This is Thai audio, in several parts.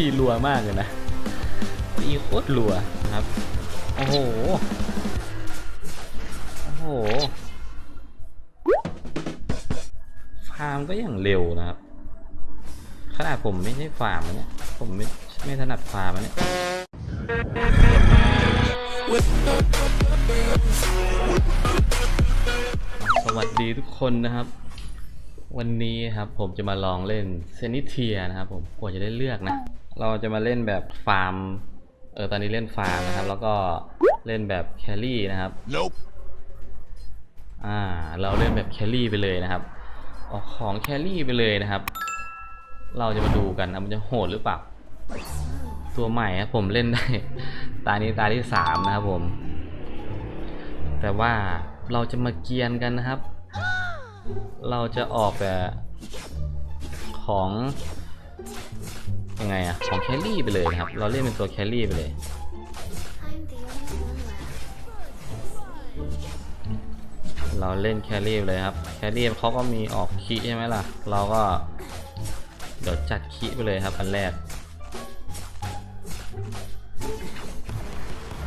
พี่รัวมากเลยนะตีโคตรรัวนะครับ โอ้โห โอ้โห ฟาร์มก็อย่างเร็วนะครับ ขนาดผมไม่ใช่ฟาร์มนะเนี่ย ผมไม่ไม่ถนัดฟาร์มนะเนี่ย สวัสดีทุกคนนะครับ วันนี้ครับผมจะมาลองเล่นเซนิเทียนะครับผมกว่าจะได้เลือกนะ เราจะมาเล่นแบบฟาร์ม เออตอนนี้เล่นฟาร์มนะครับ แล้วก็เล่นแบบแครี่นะครับ Nope. อ่า เราเล่นแบบแครี่ไปเลยนะครับ ออกของแครี่ไปเลยนะครับ เราจะมาดูกันนะมันจะโหดหรือเปล่า ตัวใหม่ครับผมเล่นได้ ตานี้ตาที่สามนะครับผม แต่ว่าเราจะมาเกียนกันนะครับ เราจะออกแบบของยังไงอะของแคลรี่ไปเลยนะครับ เราเล่นเป็นตัวแคลรี่ไปเลย เราเล่นแคลรี่เลยครับ แคลรี่เขาก็มีออกคีใช่ไหมล่ะ เราก็ เดี๋ยวจัดคีไปเลยครับ อันแรก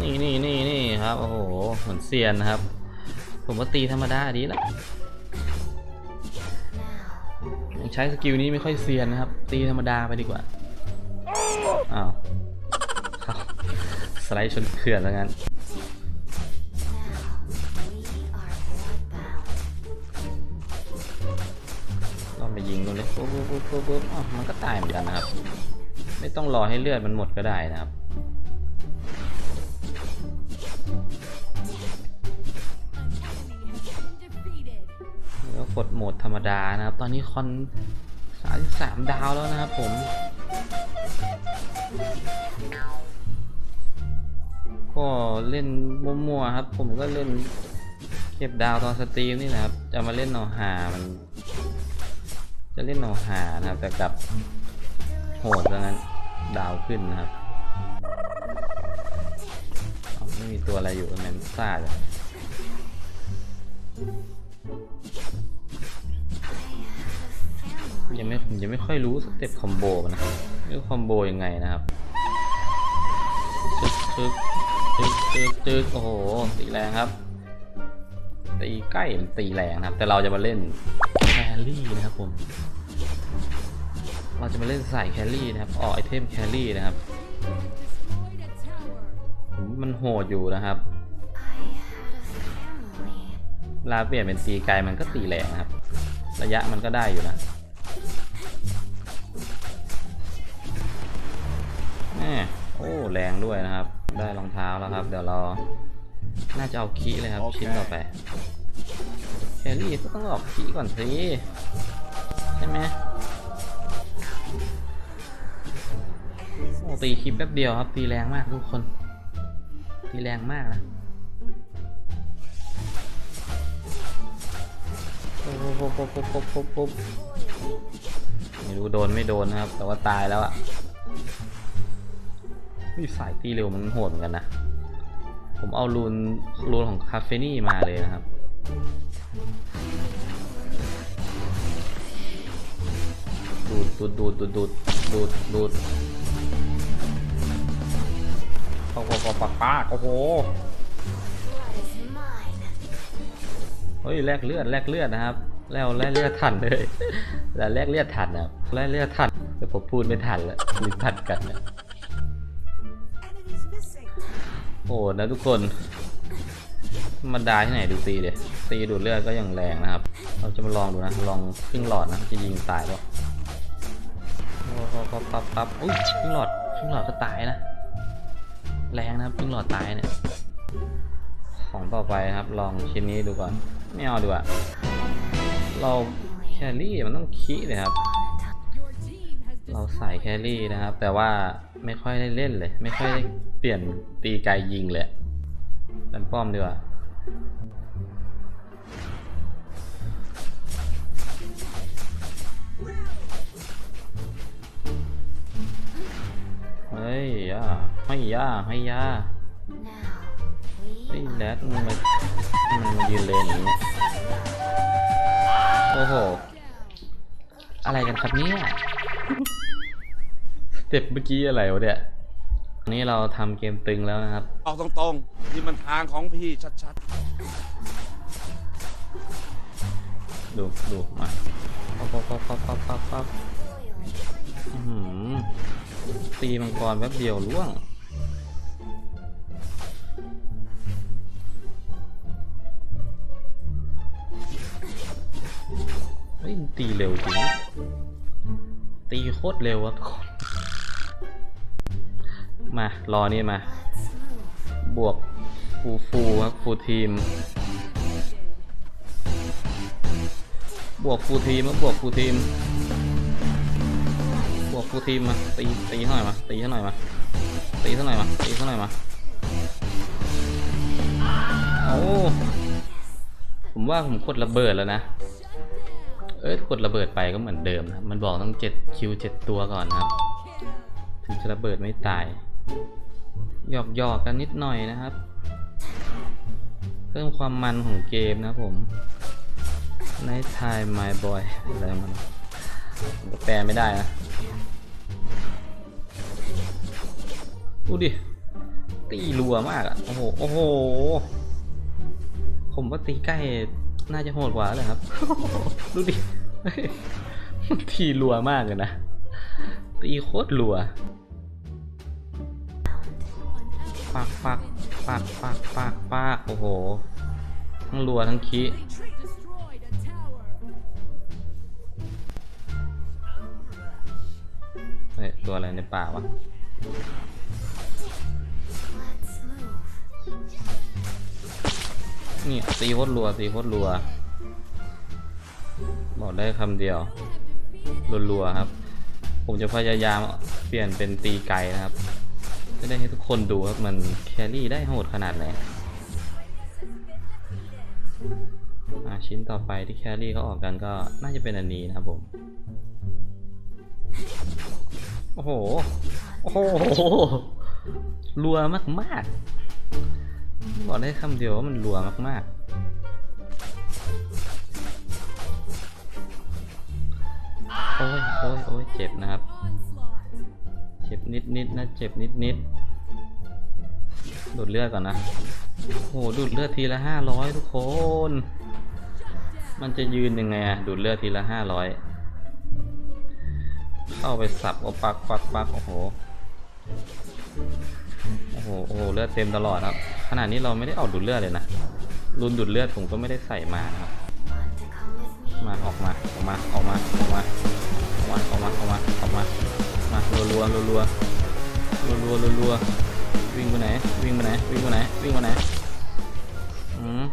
นี่นี่นี่นี่ครับ โอ้โหเหมือนเซียนนะครับ ผมว่าตีธรรมดาดีละยัง ใช้สกิลนี้ไม่ค่อยเซียนนะครับ ตีธรรมดาไปดีกว่า อ้าวสไลด์ชนเขื่อนแล้วงั้น Now we are bloodbound. ก็ไปยิงตรงนี้ปุ๊บปุ๊บปุ๊บปุ๊บปุ๊บอ้าวมันก็ตายเหมือนกันนะครับ ไม่ต้องรอให้เลือดมันหมดก็ได้นะครับ กดโหมดธรรมดานะครับ ตอนนี้คอนสามสามดาวแล้วนะครับผม ก็เล่นมั่วๆครับ ผมก็เล่นเก็บดาวตอนสตรีมนี่นะครับ จะมาเล่นเอหามัน จะเล่นเอหานะครับ แต่กลับโหดแล้วนั้นดาวขึ้นนะครับไม่มีตัวอะไรอยู่แมนซ่าเลย ยังไม่ผมยังไม่ค่อยรู้สเต็ปคอมโบมันนะครับไม่รู้คอมโบยังไงนะครับจึ๊กจึ๊กจึ๊กจึ๊กโอ้โหตีแรงครับตีใกล้ตีแรงนะครับ แต่เราจะมาเล่นแครี่นะครับผม เราจะมาเล่นใสายแครี่นะครับออกไอเทมแครี่นะครับ มันโหดอยู่นะครับ ลาเปลี่ยนเป็นตีไกลมันก็ตีแรงนะครับ ระยะมันก็ได้อยู่นะแหมโอ้แรงด้วยนะครับ ได้รองเท้าแล้วครับ เดี๋ยวเรา น่าจะเอาคีย์เลยครับโอเคชิ้นต่อไปแครี่ก็ต้องออกคีย์ก่อนสิใช่ไหมโอ้ตีคลิปแป๊บเดียวครับ ตีแรงมากทุกคน ตีแรงมากนะ ปุ๊บปุ๊บปุ๊บปุ๊บปุ๊บปุ๊บไม่รู้โดนไม่โดนนะครับ แต่ว่าตายแล้วอะ่ะวิสายตีเร็วมันโหดเหมือนกันนะ ผมเอารูนรูนของคาเฟนี่มาเลยนะครับดูดดูดดูดดูดดูดดูดดูดปากปากปากปากโอ้โห เฮ้ยแลกเลือดแลกเลือดนะครับ แล้วแลกเลือดทันเลยแล้วแลกเลือดทันนะครับแลกเลือดทันแต่ผมพูดไม่ทันแล้วลิ้นพันกันนะโอ้นะทุกคนธรรมดาที่ไหนดูตีเดี๋ยตีดูดเลือดก็ยังแรงนะครับ เราจะมาลองดูนะลองครึ่งหลอดนะจะยิงตายป่ะปั๊บปั๊บปั๊บปั๊บอุ้ยครึ่งหลอดครึ่งหลอดก็ตายนะแรงนะครับครึ่งหลอดตายเนี่ย ของต่อไปครับ ลองชิ้นนี้ดูก่อนไม่เอาดีกว่าเราแครี่มันต้องคีเลยครับ เราใส่แครี่นะครับ แต่ว่าไม่ค่อยได้เล่นเลย ไม่ค่อยได้เปลี่ยนตีไกลยิงเลยดันป้อมดีกว่าเฮ้ยย่าให้ย่าให้ย่า แรดมึงมามึงมายืนเลนอย่างนี้โอ้โห อะไรกันครับเนี่ยเจ็บเมื่อกี้อะไรวะเนี่ยอันนี้เราทำเกมตึงแล้วนะครับ ออกตรงๆนี่มันทางของพี่ชัดดูดูมาปั๊บปั๊บปั๊บปั๊บปั๊บปั๊บปั๊บ Boiling. อื้อหือตีมังกรแป๊บเดียวล่วง ฮ้ยตีเร็วจริง ตีโคตรเร็วครับทุกคนมา รอนี่มา บวกฟูฟูครับฟูทีม บวกฟูทีมบวกฟูทีม บวกฟูทีมมา ตี ตีเท่าไหร่มา ตีเท่าไหร่มา ตีเท่าไหร่มา ตีเท่าไหร่มา โอ้ ผมว่าผมกดระเบิดแล้วนะ เอ้ยกดระเบิดไปก็เหมือนเดิมนะมันบอกต้อง7คิว7ตัวก่อนครับ ถึงจะระเบิดไม่ตายหยอกหยอกๆกันนิดหน่อยนะครับ เพิ่มความมันของเกมนะผม Night Time My Boy อะไรมันแปลไม่ได้นะดูดิ ตีรัวมากอะโอ้โห โอ้โห ผมว่าตีใกล้ น่าจะโหดกว่าเลยครับ ดูดิมันตีรัวมากเลยนะ ตีโคตรรัวปากปากปากปากปากปากโอ้โห ทั้งรัวทั้งขี้เฮ้ยตัวอะไรในป่าวะ Let's move. นี่ตีโคตรรัวตีโคตรรัว บอกได้คำเดียวรัวๆครับ ผมจะพยายามเปลี่ยนเป็นตีไกลนะครับจะได้ให้ทุกคนดูครับ มันแครี่ได้โหดขนาดไหนอะชิ้นต่อไปที่แครี่เขาออกกันก็น่าจะเป็นอันนี้นะครับผม โอ้โห โอ้โห รัวมากๆ บอกได้คำเดียวว่ามันรัวมากๆ โอ้ยโอ้ยโอ้ยเจ็บนะครับ เจ็บนิดนิดๆนะ เจ็บนิดนิดดูดเลือดก่อนนะ โอ้โหดูดเลือดทีละห้าร้อยทุกคน มันจะยืนยังไงอะดูดเลือดทีละห้าร้อยเข้าไปสับโอปักปักปักโอ้โห โอ้โหเลือดเต็มตลอดครับ ขนาดนี้เราไม่ได้ออกดูดเลือดเลยนะรุนดูดเลือดผมก็ไม่ได้ใส่มานะครับมาออกมาออกมาออกมาออกมาออกมาออกมาออกมาออกมามารัวรัวรัวรัวรัวรัวรัววิ่งไปไหนวิ่งไปไหนวิ่งไปไหนวิ่งไปไหนอืม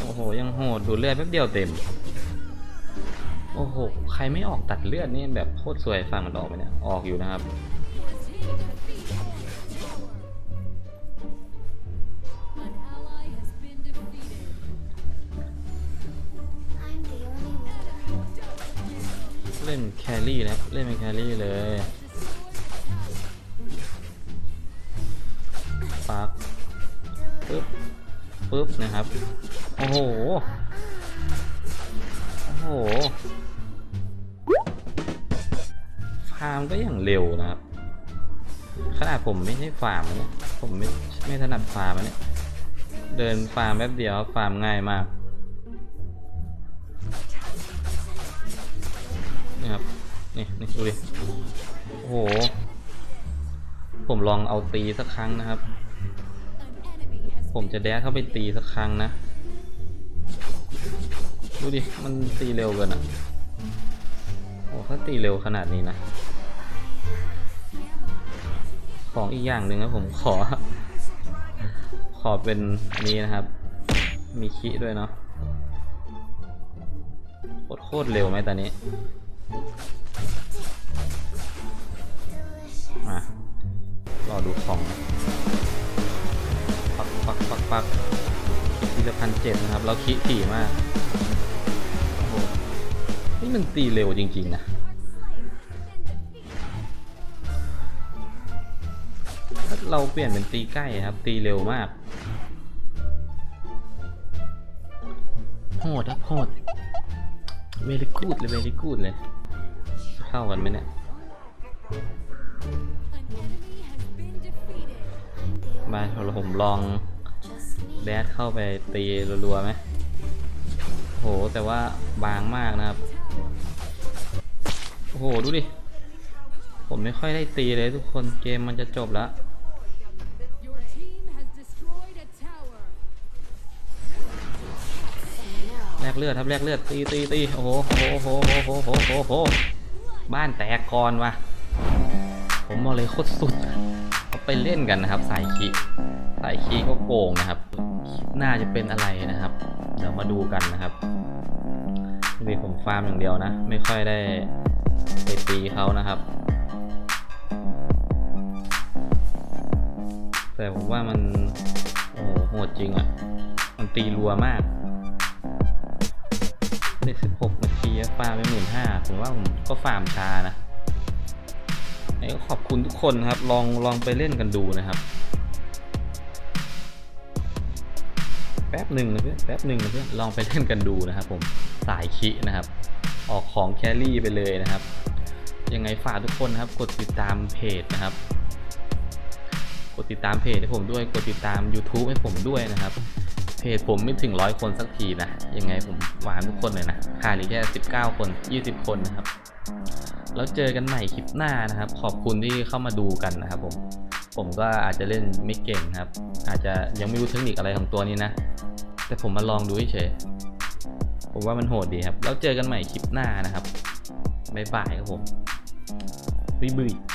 โอ้โหยังโหดดูดเลือดแป๊บเดียวเต็ม โอ้โห ใครไม่ออกตัดเลือดนี่แบบโคตรสวยฟังมันออกไปเนี่ย ออกอยู่นะครับ เล่นแครี่นะ เล่นเป็นแครี่เลยปักปึ๊บปึ๊บนะครับ โอ้โห โอ้โห ฟาร์มก็อย่างเร็วนะครับ ขนาดผมไม่ใช่ฟาร์มะเนี่ยผมไม่ไม่ถนัดฟาร์มะเนี่ยเดินฟาร์มแป๊บเดียวฟาร์มง่ายมากนี่ครับนี่นี่ดูดิโอ้โห ผมลองเอาตีสักครั้งนะครับ ผมจะแดกเข้าไปตีสักครั้งนะดูดิ มันตีเร็วเกินอะ โอ้ถ้าตีเร็วขนาดนี้นะ ของอีกอย่างหนึ่งนะผมขอ ขอเป็นนี้นะครับ มีคิด้วยเนาะโคตรโคตรเร็วไหมตอนนี้มารอดูของปักปักปักปักทีละพันเจ็ดนะครับแล้วคิถี่มากโอ้โหนี่มันตีเร็วจริง ๆ นะ เราเปลี่ยนเป็นตีใกล้ครับ ตีเร็วมาก โหดครับโหดเวลิกูดเลยเวลิกูดเลย เข้ากันไหมเนี่ยมาเราผมลองแดดเข้าไปตีรัวๆไหมโหแต่ว่าบางมากนะครับ โอ้โห ดูดิ ผมไม่ค่อยได้ตีเลยทุกคนเกมมันจะจบแล้ว ลกเลือดครับแลกเลือดตีตีตีโอ้โหโอ้โหโอ้โหโอ้โหโอ้โหบ้านแตกก่อนว่ะผมบอกเลยโคตรสุดเขาไปเล่นกันนะครับ สายคีสายคีก็โกงนะครับน่าจะเป็นอะไรนะครับ เดี๋ยวมาดูกันนะครับนี่ผมฟาร์มอย่างเดียวนะ ไม่ค่อยได้ไปตีเขานะครับ แต่ผมว่ามันโอ้โหโหดจริงอะ่ะ มันตีรัวมาก ใน16นาทีฟาร์มไปหมื่นห้าผมว่าผมก็ฟาร์มช้านะไอ้ก็ขอบคุณทุกคนครับ ลองลองไปเล่นกันดูนะครับ แป๊บหนึ่งนะเพื่อนแป๊บหนึ่งนะเพื่อนลองไปเล่นกันดูนะครับ ผมสายคินะครับ ออกของแครี่ไปเลยนะครับ ยังไงฝากทุกคนนะครับ กดติดตามเพจนะครับ กดติดตามเพจให้ผมด้วย กดติดตาม YouTube ให้ผมด้วยนะครับ จผมไม่ถึงร้อยคนสักทีนะ ยังไงผมหวานทุกคนเลยนะขาดอีกแค่19คน20คนนะครับ แล้วเจอกันใหม่คลิปหน้านะครับ ขอบคุณที่เข้ามาดูกันนะครับผม ผมก็อาจจะเล่นไม่เก่งครับ อาจจะยังไม่รู้เทคนิคอะไรของตัวนี้นะ แต่ผมมาลองดูเฉยผมว่ามันโหดดีครับ แล้วเจอกันใหม่คลิปหน้านะครับบ๊ายบายครับผมบ๊ายบาย